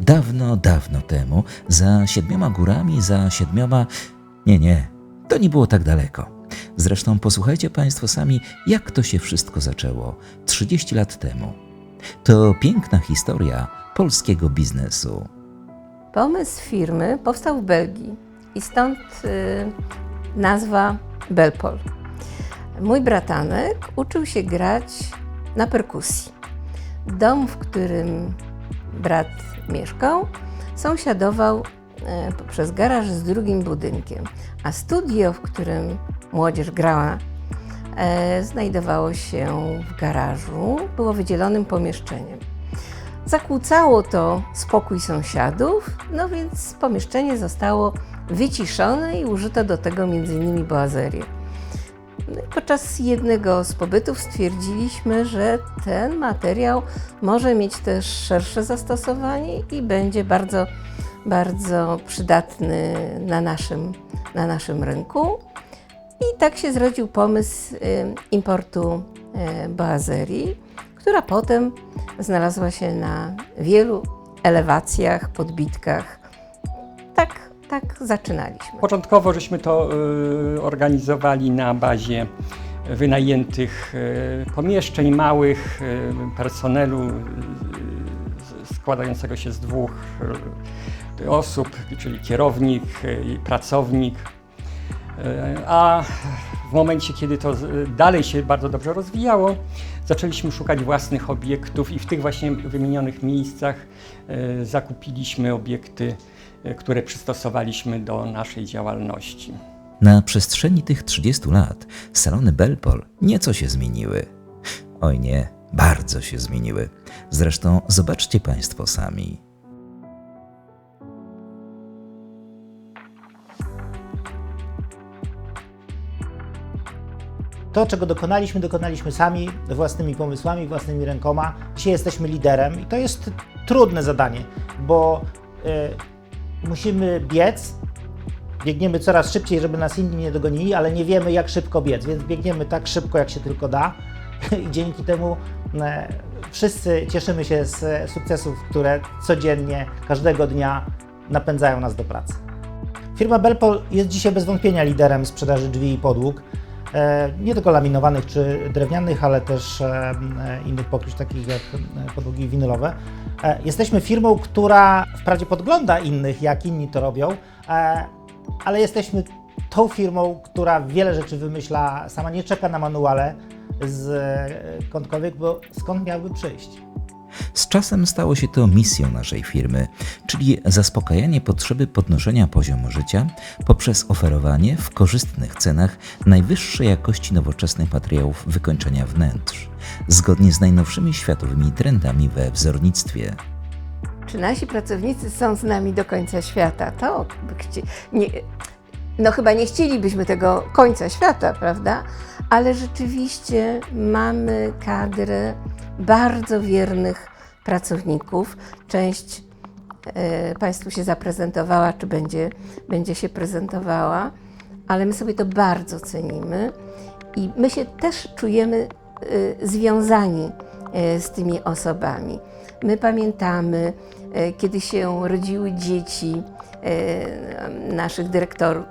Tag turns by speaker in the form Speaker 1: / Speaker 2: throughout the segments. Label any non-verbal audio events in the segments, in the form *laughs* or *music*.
Speaker 1: dawno, dawno temu, za siedmioma górami, za siedmioma. Nie, nie, to nie było tak daleko. Zresztą posłuchajcie Państwo sami, jak to się wszystko zaczęło 30 lat temu. To piękna historia polskiego biznesu.
Speaker 2: Pomysł firmy powstał w Belgii i stąd y, nazwa Belpol. Mój bratanek uczył się grać na perkusji. Dom, w którym brat mieszkał, sąsiadował e, poprzez garaż z drugim budynkiem, a studio, w którym młodzież grała, e, znajdowało się w garażu, było wydzielonym pomieszczeniem. Zakłócało to spokój sąsiadów, no więc pomieszczenie zostało wyciszone i użyto do tego m.in. boazerię. No Podczas jednego z pobytów stwierdziliśmy, że ten materiał może mieć też szersze zastosowanie i będzie bardzo, bardzo przydatny na naszym, na naszym rynku. I tak się zrodził pomysł y, importu y, boazerii, która potem znalazła się na wielu elewacjach, podbitkach. Tak, zaczynaliśmy.
Speaker 3: Początkowo żeśmy to y, organizowali na bazie wynajętych y, pomieszczeń małych, y, personelu składającego się z dwóch osób, czyli kierownik i pracownik. A w momencie, kiedy to dalej się bardzo dobrze rozwijało, zaczęliśmy szukać własnych obiektów i w tych właśnie wymienionych miejscach zakupiliśmy obiekty, które przystosowaliśmy do naszej działalności.
Speaker 1: Na przestrzeni tych 30 lat salony Belpol nieco się zmieniły. Oj nie, bardzo się zmieniły. Zresztą zobaczcie Państwo sami.
Speaker 4: To, czego dokonaliśmy, dokonaliśmy sami, własnymi pomysłami, własnymi rękoma. Dzisiaj jesteśmy liderem i to jest trudne zadanie, bo y, musimy biec, biegniemy coraz szybciej, żeby nas inni nie dogonili, ale nie wiemy, jak szybko biec, więc biegniemy tak szybko, jak się tylko da *laughs* i dzięki temu e, wszyscy cieszymy się z e, sukcesów, które codziennie, każdego dnia napędzają nas do pracy. Firma Belpol jest dzisiaj bez wątpienia liderem sprzedaży drzwi i podłóg. E, Nie tylko laminowanych czy drewnianych, ale też e, e, innych pokryć, takich jak podłogi winylowe. Jesteśmy firmą, która wprawdzie podgląda innych, jak inni to robią, ale jesteśmy tą firmą, która wiele rzeczy wymyśla sama, nie czeka na manuale z skądkolwiek, bo skąd miałby przyjść.
Speaker 1: Z czasem stało się to misją naszej firmy, czyli zaspokajanie potrzeby podnoszenia poziomu życia poprzez oferowanie w korzystnych cenach najwyższej jakości nowoczesnych materiałów wykończenia wnętrz, zgodnie z najnowszymi światowymi trendami we wzornictwie.
Speaker 2: Czy nasi pracownicy są z nami do końca świata? To nie... No chyba nie chcielibyśmy tego końca świata, prawda? Ale rzeczywiście mamy kadrę bardzo wiernych pracowników. Część e, Państwu się zaprezentowała, czy będzie, będzie się prezentowała, ale my sobie to bardzo cenimy i my się też czujemy e, związani e, z tymi osobami. My pamiętamy, kiedy się rodziły dzieci naszych dyrektorów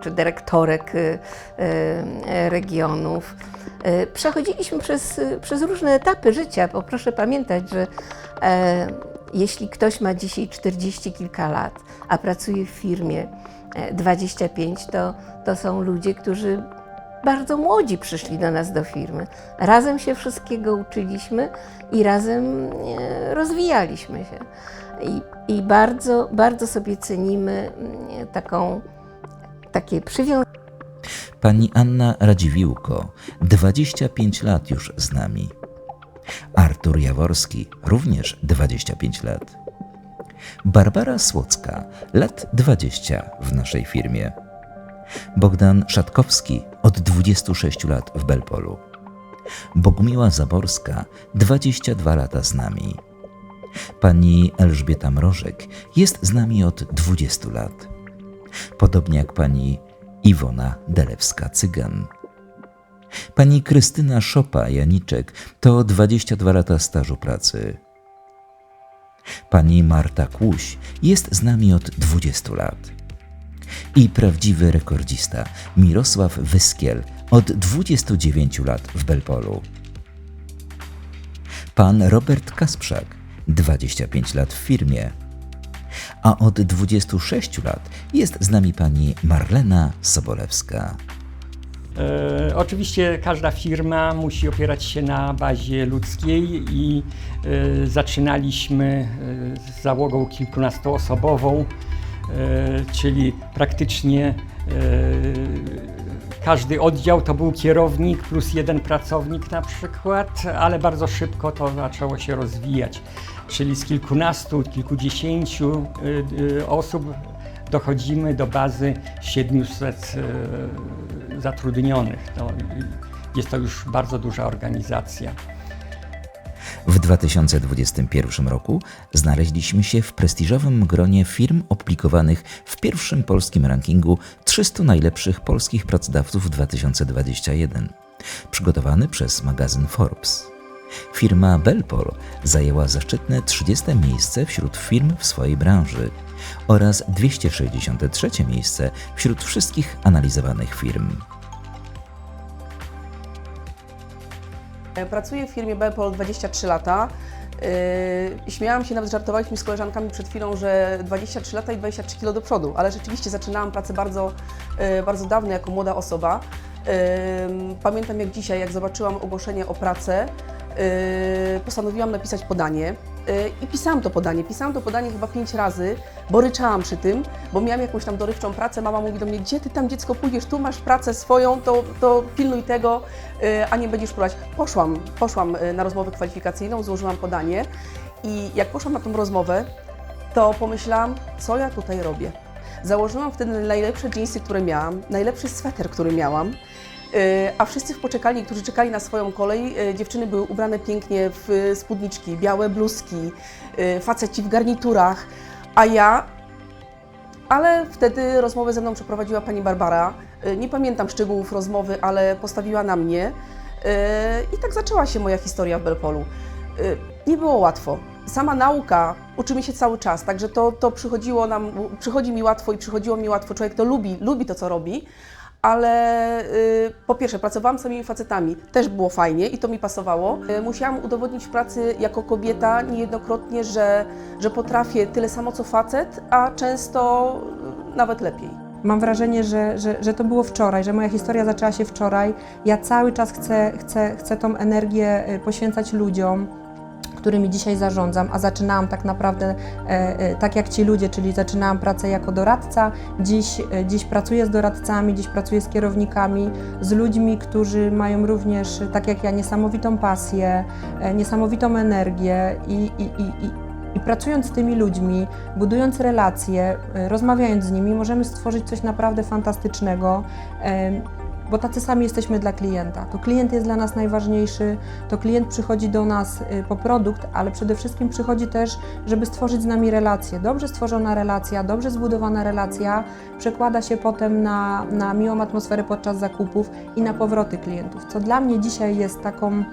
Speaker 2: czy dyrektorek e, e, regionów. E, Przechodziliśmy przez, przez różne etapy życia, bo proszę pamiętać, że e, jeśli ktoś ma dzisiaj 40 kilka lat, a pracuje w firmie e, 25, to, to są ludzie, którzy bardzo młodzi przyszli do nas do firmy. Razem się wszystkiego uczyliśmy i razem e, rozwijaliśmy się. I, i bardzo, bardzo sobie cenimy taką,
Speaker 1: Pani Anna Radziwiłko, 25 lat już z nami. Artur Jaworski, również 25 lat. Barbara Słocka, lat 20 w naszej firmie. Bogdan Szatkowski, od 26 lat w Belpolu. Bogumiła Zaborska, 22 lata z nami. Pani Elżbieta Mrożek jest z nami od 20 lat. Podobnie jak pani Iwona Delewska-Cygan. Pani Krystyna Szopa-Janiczek to 22 lata stażu pracy. Pani Marta Kłuś jest z nami od 20 lat. I prawdziwy rekordzista Mirosław Wyskiel od 29 lat w Belpolu. Pan Robert Kasprzak 25 lat w firmie. A od 26 lat jest z nami pani Marlena Sobolewska.
Speaker 3: E, oczywiście każda firma musi opierać się na bazie ludzkiej i e, zaczynaliśmy e, z załogą kilkunastoosobową, e, czyli praktycznie e, każdy oddział to był kierownik plus jeden pracownik na przykład, ale bardzo szybko to zaczęło się rozwijać. Czyli z kilkunastu, kilkudziesięciu e, e, osób dochodzimy do bazy 700 e, zatrudnionych. Jest to już bardzo duża organizacja.
Speaker 1: W 2021 roku znaleźliśmy się w prestiżowym gronie firm opublikowanych w pierwszym polskim rankingu 300 najlepszych polskich pracodawców 2021, przygotowany przez magazyn Forbes. Firma Belpol zajęła zaszczytne 30 miejsce wśród firm w swojej branży oraz 263 miejsce wśród wszystkich analizowanych firm.
Speaker 5: Pracuję w firmie Belpol 23 lata. Yy, śmiałam się, nawet żartowaliśmy z koleżankami przed chwilą, że 23 lata i 23 kilo do przodu, ale rzeczywiście zaczynałam pracę bardzo, yy, bardzo dawno jako młoda osoba. Yy, pamiętam jak dzisiaj, jak zobaczyłam ogłoszenie o pracę, postanowiłam napisać podanie yy, i pisałam to podanie. Pisałam to podanie chyba pięć razy, bo ryczałam przy tym, bo miałam jakąś tam dorywczą pracę. Mama mówi do mnie, gdzie ty tam dziecko pójdziesz, tu masz pracę swoją, to, to pilnuj tego, yy, a nie będziesz próbować. Poszłam, poszłam na rozmowę kwalifikacyjną, złożyłam podanie i jak poszłam na tą rozmowę, to pomyślałam, co ja tutaj robię. Założyłam wtedy najlepsze dżinsy, które miałam, najlepszy sweter, który miałam, a wszyscy w poczekalni, którzy czekali na swoją kolej, yy, dziewczyny były ubrane pięknie w yy, spódniczki, białe bluzki, faceci w garniturach, a ja ale wtedy rozmowę ze mną przeprowadziła pani Barbara. Nie pamiętam szczegółów rozmowy, ale postawiła na mnie. I tak zaczęła się moja historia w Belpolu. Nie było łatwo. Sama nauka uczymy się cały czas, także to, to przychodziło nam, przychodzi mi łatwo i przychodziło mi łatwo. Człowiek to lubi, lubi to, co robi, ale y, po pierwsze pracowałam z samymi facetami, też było fajnie i to mi pasowało. Y, musiałam udowodnić w pracy jako kobieta niejednokrotnie, że, że potrafię tyle samo co facet, a często y, nawet lepiej.
Speaker 6: Mam wrażenie, że, że, że to było wczoraj, że moja historia zaczęła się wczoraj. Ja cały czas chcę, chcę, chcę tą energię y, poświęcać ludziom, którymi dzisiaj zarządzam, a zaczynałam tak naprawdę e, e, tak jak ci ludzie, czyli zaczynałam pracę jako doradca. Dziś, e, dziś pracuję z doradcami, dziś pracuję z kierownikami, z ludźmi, którzy mają również, tak jak ja, niesamowitą pasję, niesamowitą energię i, i, i, i i pracując z tymi ludźmi, budując relacje, rozmawiając z nimi, możemy stworzyć coś naprawdę fantastycznego, bo tacy sami jesteśmy dla klienta. To klient jest dla nas najważniejszy, to klient przychodzi do nas y, po produkt, ale przede wszystkim przychodzi też, żeby stworzyć z nami relację. Dobrze stworzona relacja, dobrze zbudowana relacja przekłada się potem na, na miłą atmosferę podczas zakupów i na powroty klientów, co dla mnie dzisiaj jest taką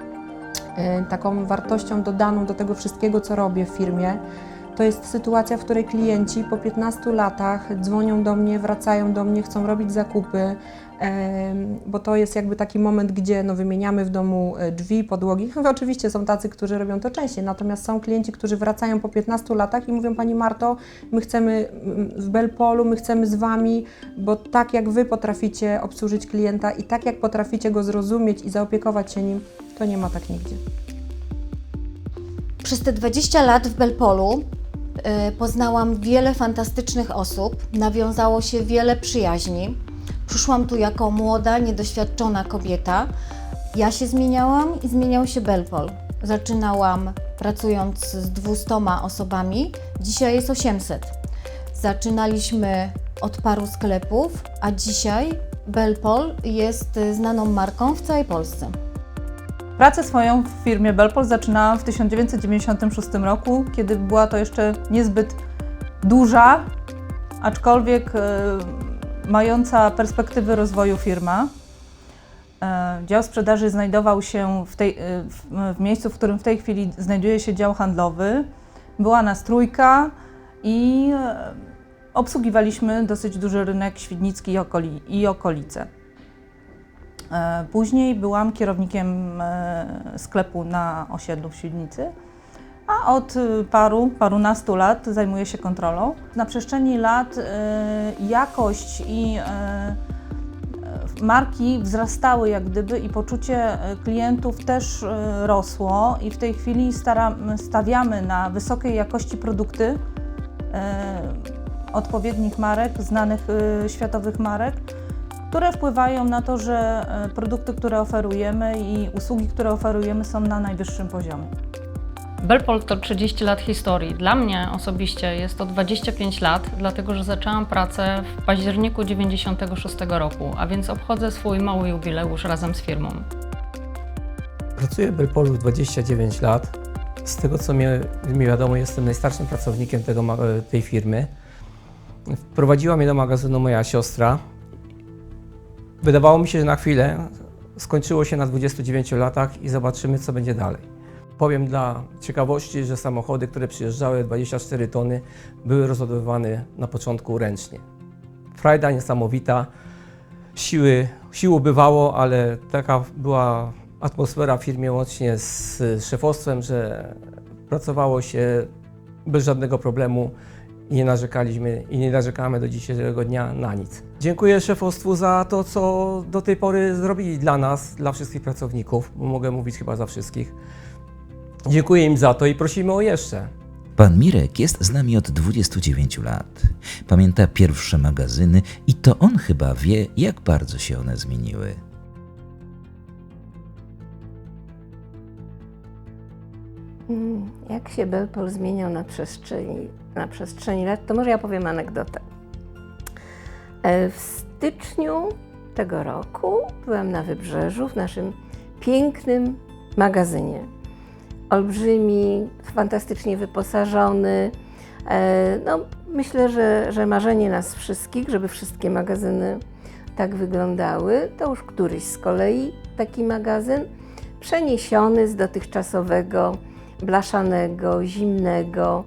Speaker 6: e, taką wartością dodaną do tego wszystkiego, co robię w firmie, to jest sytuacja, w której klienci po 15 latach dzwonią do mnie, wracają do mnie, chcą robić zakupy, bo to jest jakby taki moment, gdzie no, wymieniamy w domu e, drzwi, podłogi. *laughs* Oczywiście są tacy, którzy robią to częściej, natomiast są klienci, którzy wracają po 15 latach i mówią Pani Marto, my chcemy mm, w Belpolu, my chcemy z Wami, bo tak jak Wy potraficie obsłużyć klienta i tak jak potraficie go zrozumieć i zaopiekować się nim, to nie ma tak nigdzie.
Speaker 7: Przez te 20 lat w Belpolu y, poznałam wiele fantastycznych osób, nawiązało się wiele przyjaźni. Przyszłam tu jako młoda, niedoświadczona kobieta. Ja się zmieniałam i zmieniał się Belpol. Zaczynałam pracując z 200 osobami, dzisiaj jest 800. Zaczynaliśmy od paru sklepów, a dzisiaj Belpol jest znaną marką w całej Polsce.
Speaker 8: Pracę swoją w firmie Belpol zaczynałam w 1996 roku, kiedy była to jeszcze niezbyt duża, aczkolwiek e, mająca perspektywy rozwoju firma. E, dział sprzedaży znajdował się w, tej, e, w, miejscu, w którym w tej chwili znajduje się dział handlowy. Była nas trójka i e, obsługiwaliśmy dosyć duży rynek świdnicki i, okoli, i okolice. Później byłam kierownikiem sklepu na osiedlu w Świdnicy, a od e, paru, parunastu lat zajmuję się kontrolą. Na przestrzeni lat e, jakość i e, marki wzrastały jak gdyby i poczucie klientów też rosło i w tej chwili stawiamy na wysokiej jakości produkty odpowiednich marek, znanych światowych marek, które wpływają na to, że produkty, które oferujemy i usługi, które oferujemy są na najwyższym poziomie.
Speaker 9: Belpol to 30 lat historii. Dla mnie osobiście jest to 25 lat, dlatego że zaczęłam pracę w październiku 96 roku, a więc obchodzę swój mały jubileusz razem z firmą.
Speaker 10: Pracuję w Belpolu 29 lat. Z tego co mi, mi wiadomo, jestem najstarszym pracownikiem tego, tej firmy. Wprowadziła mnie do magazynu moja siostra. Wydawało mi się, że na chwilę skończyło się na 29 latach i zobaczymy, co będzie dalej. Powiem dla ciekawości, że samochody, które przyjeżdżały 24 tony, były rozładowywane na początku ręcznie. Frajda niesamowita, siły, sił bywało, ale taka była atmosfera w firmie łącznie z szefostwem, że pracowało się bez żadnego problemu i nie narzekaliśmy i nie narzekamy do dzisiejszego dnia na nic. Dziękuję szefostwu za to, co do tej pory zrobili dla nas, dla wszystkich pracowników, mogę mówić chyba za wszystkich. Dziękuję im za to i prosimy o jeszcze.
Speaker 1: Pan Mirek jest z nami od 29 lat. Pamięta pierwsze magazyny i to on chyba wie, jak bardzo się one zmieniły.
Speaker 2: Mm, Jak się Belpol zmieniał na przestrzeni, na przestrzeni lat, to może ja powiem anegdotę. E, W styczniu tego roku byłam na Wybrzeżu w naszym pięknym magazynie. Olbrzymi, fantastycznie wyposażony. E, No, myślę, że, że marzenie nas wszystkich, żeby wszystkie magazyny tak wyglądały. To już któryś z kolei taki magazyn przeniesiony z dotychczasowego blaszanego, zimnego,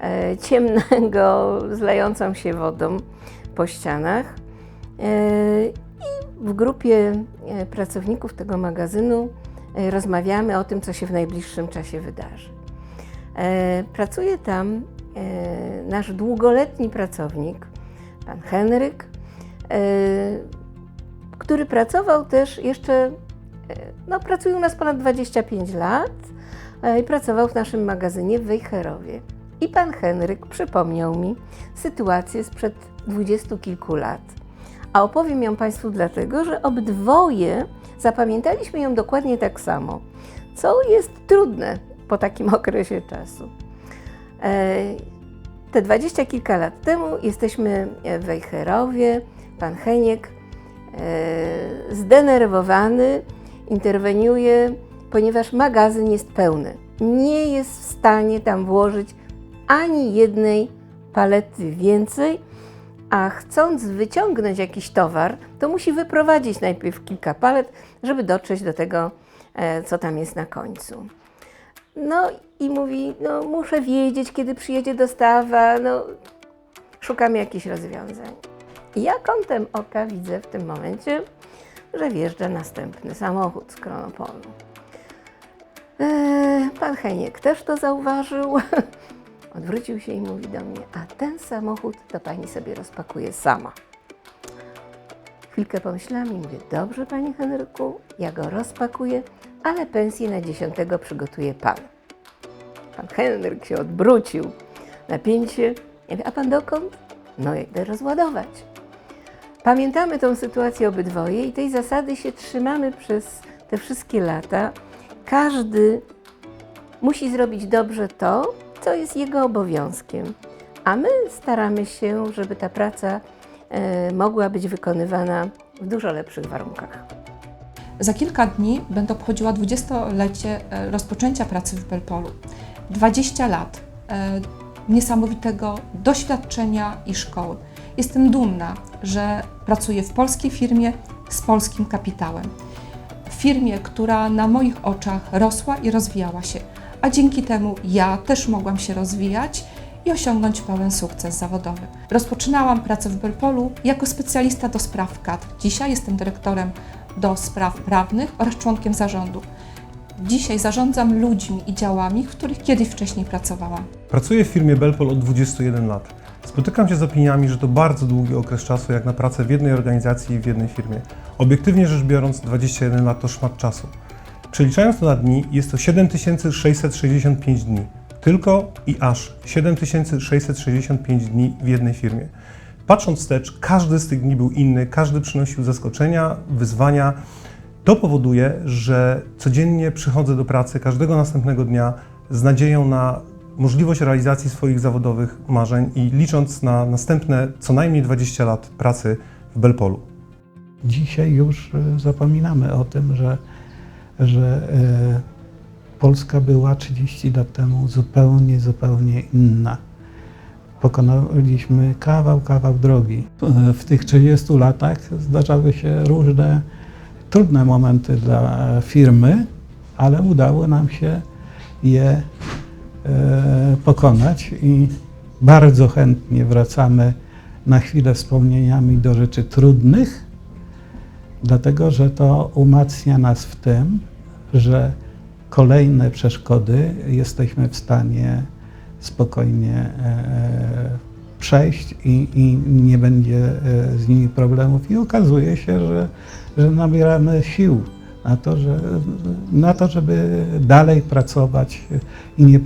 Speaker 2: e, ciemnego, *laughs* zlejącą się wodą po ścianach. E, I w grupie pracowników tego magazynu rozmawiamy o tym, co się w najbliższym czasie wydarzy. E, Pracuje tam e, nasz długoletni pracownik, pan Henryk, e, który pracował też jeszcze, e, no pracuje u nas ponad 25 lat e, i pracował w naszym magazynie w Wejherowie. I pan Henryk przypomniał mi sytuację sprzed dwudziestu kilku lat. A opowiem ją Państwu dlatego, że obydwoje zapamiętaliśmy ją dokładnie tak samo, co jest trudne po takim *laughs* okresie czasu. E, Te dwadzieścia kilka lat temu jesteśmy w Wejherowie, pan Heniek e, zdenerwowany interweniuje, ponieważ magazyn jest pełny. Nie jest w stanie tam włożyć ani jednej palety więcej, a chcąc wyciągnąć jakiś towar, to musi wyprowadzić najpierw kilka palet, żeby dotrzeć do tego, e, co tam jest na końcu. No i mówi, no muszę wiedzieć, kiedy przyjedzie dostawa, no szukamy jakichś rozwiązań. I ja kątem oka widzę w tym momencie, że wjeżdża następny samochód z Kronopolu. Eee, pan Heniek też to zauważył. *laughs* Odwrócił się i mówi do mnie, a ten samochód to pani sobie rozpakuje sama. Chwilkę pomyślałam i mówię, dobrze panie Henryku, ja go rozpakuję, ale pensję na dziesiątego przygotuje pan. Pan Henryk się odwrócił. Napięcie. Ja mówię, a pan dokąd? No, idę rozładować. Pamiętamy tą sytuację obydwoje i tej zasady się trzymamy przez te wszystkie lata. Każdy musi zrobić dobrze to, co jest jego obowiązkiem, a my staramy się, żeby ta praca e, mogła być wykonywana w dużo lepszych warunkach.
Speaker 11: Za kilka dni będę obchodziła 20-lecie e, rozpoczęcia pracy w Belpolu. 20 lat e, niesamowitego doświadczenia i szkoły. Jestem dumna, że pracuję w polskiej firmie z polskim kapitałem. W firmie, która na moich oczach rosła i rozwijała się, a dzięki temu ja też mogłam się rozwijać i osiągnąć pełen sukces zawodowy. Rozpoczynałam pracę w Belpolu jako specjalista do spraw kadr. Dzisiaj jestem dyrektorem do spraw prawnych oraz członkiem zarządu. Dzisiaj zarządzam ludźmi i działami, w których kiedyś wcześniej pracowałam.
Speaker 12: Pracuję w firmie Belpol od 21 lat. Spotykam się z opiniami, że to bardzo długi okres czasu jak na pracę w jednej organizacji i w jednej firmie. Obiektywnie rzecz biorąc, 21 lat to szmat czasu. Przeliczając to na dni, jest to 7665 dni. Tylko i aż 7665 dni w jednej firmie. Patrząc wstecz, każdy z tych dni był inny, każdy przynosił zaskoczenia, wyzwania. To powoduje, że codziennie przychodzę do pracy każdego następnego dnia z nadzieją na możliwość realizacji swoich zawodowych marzeń i licząc na następne co najmniej 20 lat pracy w Belpolu.
Speaker 13: Dzisiaj już e, zapominamy o tym, że, że e, Polska była 30 lat temu zupełnie, zupełnie inna. Pokonaliśmy kawał, kawał drogi. W tych 30 latach zdarzały się różne trudne momenty dla firmy, ale udało nam się je e, pokonać i bardzo chętnie wracamy na chwilę wspomnieniami do rzeczy trudnych, dlatego że to umacnia nas w tym, że kolejne przeszkody jesteśmy w stanie spokojnie e, przejść i, i nie będzie e, z nimi problemów. I okazuje się, że, że nabieramy sił na to, że, na to, żeby dalej pracować i nie e,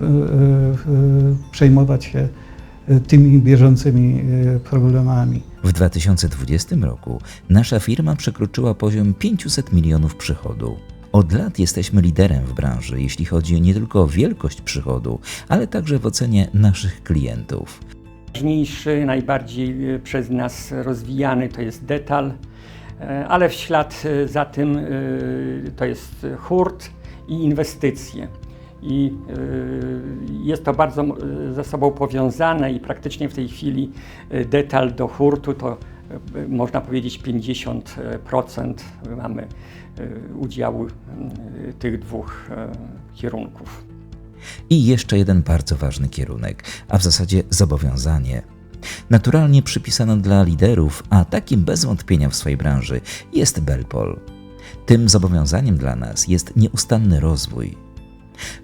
Speaker 13: przejmować się tymi bieżącymi problemami.
Speaker 1: W 2020 roku nasza firma przekroczyła poziom 500 milionów przychodu. Od lat jesteśmy liderem w branży, jeśli chodzi nie tylko o wielkość przychodu, ale także w ocenie naszych klientów.
Speaker 3: Najważniejszy, najbardziej e, przez nas rozwijany to jest detal, e, ale w ślad e, za tym to jest hurt i inwestycje. I e, jest to bardzo m- ze sobą powiązane i praktycznie w tej chwili e, detal do hurtu to można powiedzieć 50% mamy udziału tych dwóch kierunków.
Speaker 1: I jeszcze jeden bardzo ważny kierunek, a w zasadzie zobowiązanie. Naturalnie przypisano dla liderów, a takim bez wątpienia w swojej branży jest Belpol. Tym zobowiązaniem dla nas jest nieustanny rozwój.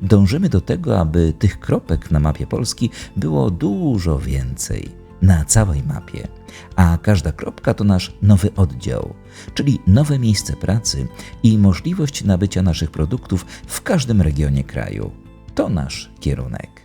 Speaker 1: Dążymy do tego, aby tych kropek na mapie Polski było dużo więcej, na całej mapie. A każda kropka to nasz nowy oddział, czyli nowe miejsce pracy i możliwość nabycia naszych produktów w każdym regionie kraju. To nasz kierunek.